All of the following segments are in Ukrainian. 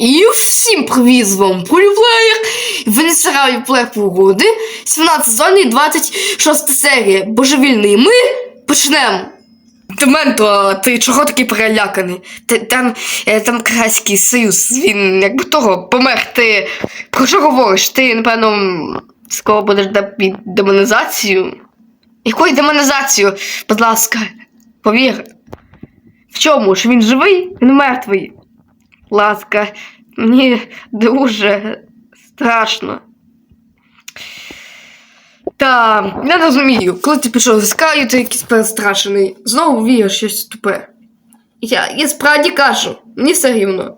І всім привіт з вами Поліплеєр. Ви не сирали плеєр погоди. 17 сезон і 26 серія. Божевільний. Ми почнемо. Дементо, ти чого такий переляканий? Ти, там, е, там Крайський Союз, він якби того помер. Ти про що говориш? Ти, напевно, скоро будеш де- під демонізацію. Якою демонізацію? Будь ласка, повір. В чому? Що він живий? Він мертвий. Ласка, мені дуже страшно. Та, я не розумію, коли ти пішов з краю, ти якийсь перестрашений. Знову віриш щось тупе. Я, я справді кажу, мені все рівно.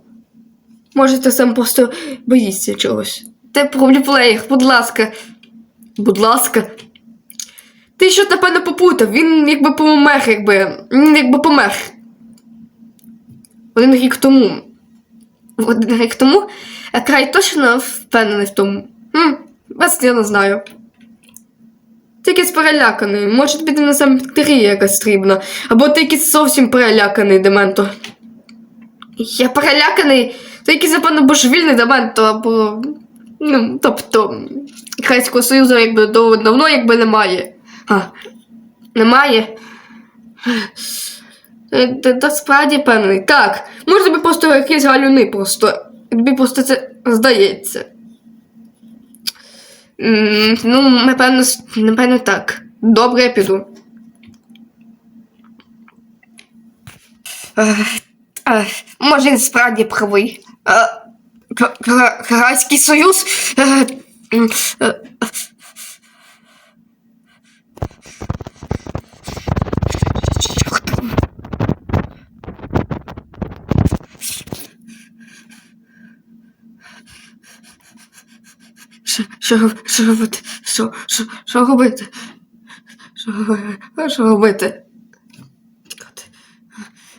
Може, ти сам просто боїшся чогось. Ти пробліплеєр, будь ласка. Будь ласка. Ти що, напевно, попутав, він якби помер, якби. Він якби помер. Один рік тому. Один рік тому? А край точно впевнений в тому. Хм, вас я не знаю. Якийсь переляканий. Може тобі на самотерія якась стрібна. Або ти якийсь зовсім переляканий, Дементо. Я переляканий? Ти якийсь, напевно, божевільний Дементо, або. Ну, тобто, Крайського Союзу якби дав- давно якби немає. А, немає? Е, Та, та справді певний. Так. Може тобі просто якісь галюни просто. Тобі просто це здається. Ну, напевно, напевно, так. Добре, я піду. Е, е, може, він справді правий. Е, Союз. Е, е, Що, що, робити? Що, що, що робити? Що, робити? Чекати.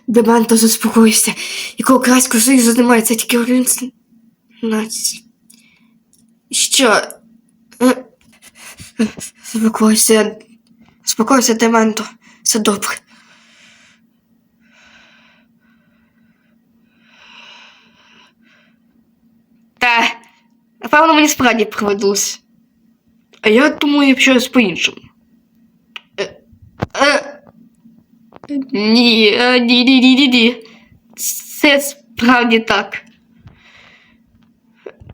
Дементо, заспокойся. Якого крайського союзу немає, тільки. Нації. Що? Е, е, Заспокойся. Заспокойся, Дементо. Все добре. Та, напевно, мені справді приведусь. А я думаю, щось по-іншому. Е, е, Ні, е, ні, ні, ні, ні, ні. Це справді так.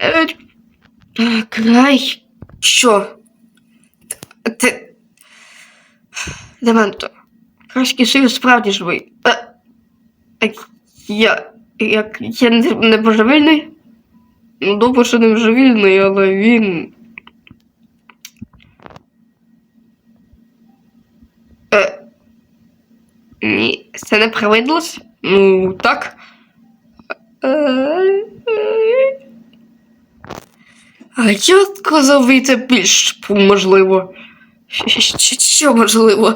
Е, Край. Що? Ти. Дементо. Крайський союз справді живий. Я. Як я не божевільний? Ну, добре, що не божевільний, але він. Е, ні, це не привидлось? Ну, так. Е, е. А я сказав, і це більш можливо. Що, можливо?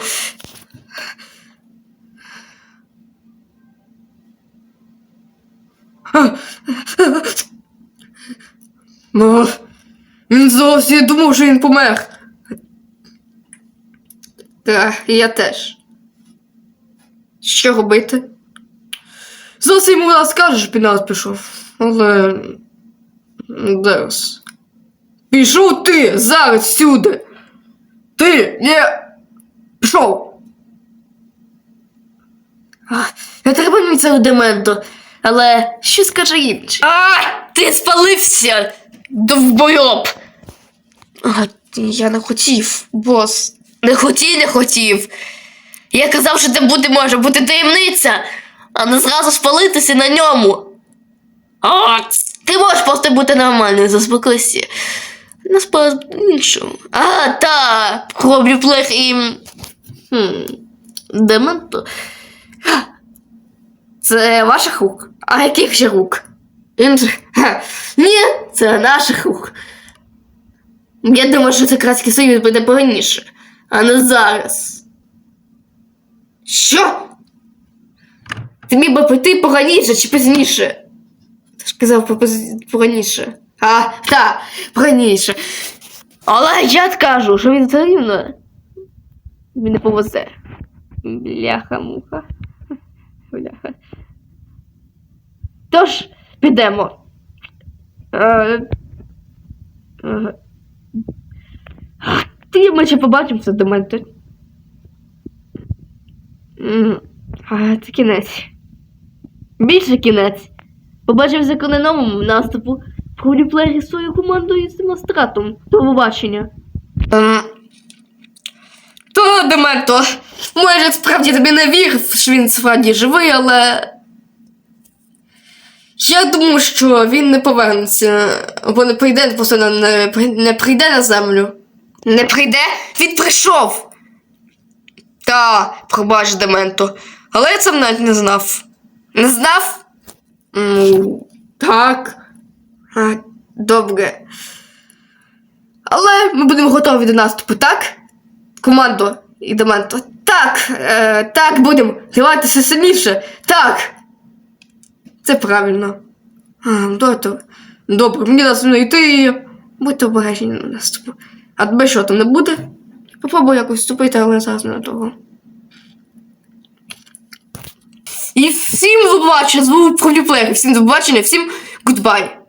Ну, він зовсім думав, що він помер. Так, я теж. Що робити? Зовсім йому нас щоб нас пішов. Але. Зараз. Пішов ти зараз сюди. Ти не. Пішов. А, не треба мені цього дементо. Але що скаже інший? А, ти спалився! Довбойоб! А, я не хотів, бос. Не хотів, не хотів. Я казав, що це буде може бути таємниця, а не зразу спалитися на ньому. А, ти можеш просто бути нормальним, заспокойся. Насправді іншому. А, та, роблю плех і. Хм. Дементо. Це ваших рук? А яких ще рук? Інших? Ні, це наших рук. Я думаю, що це Кратський Союз буде повинніше, а не зараз. Що? Ти міг би піти поганіше чи пізніше? Ти ж казав поганіше. А, так, поганіше. Але я скажу, що він все рівно. Він не повезе. Бляха-муха. Бляха. Тож, підемо. Е, е, Ти ми ще побачимося до мене. Це кінець. Більше кінець. Побачимося коли новому наступу. Проліплеєр із своєю командою з демонстратом. До побачення. То, Дементо, може, справді тобі не вірив, що він справді живий, але. Я думаю, що він не повернеться, або не прийде, просто не, не, прийде на землю. Не прийде? Він прийшов. Та, пробач, Дементо. Але я це навіть не знав. Не знав? Ну, так. А, добре. Але ми будемо готові до наступу, так? Командо і Дементо. Так, е, так, будемо. Давайте все сильніше. Так. Це правильно. А, добре. Мені дасть не йти. Будьте обережні на нас. А тебе що там не буде? Попробую якось вступити, але зараз не до того. І всім побачення, з вами Проліплеєр. Всім до побачення, всім гудбай.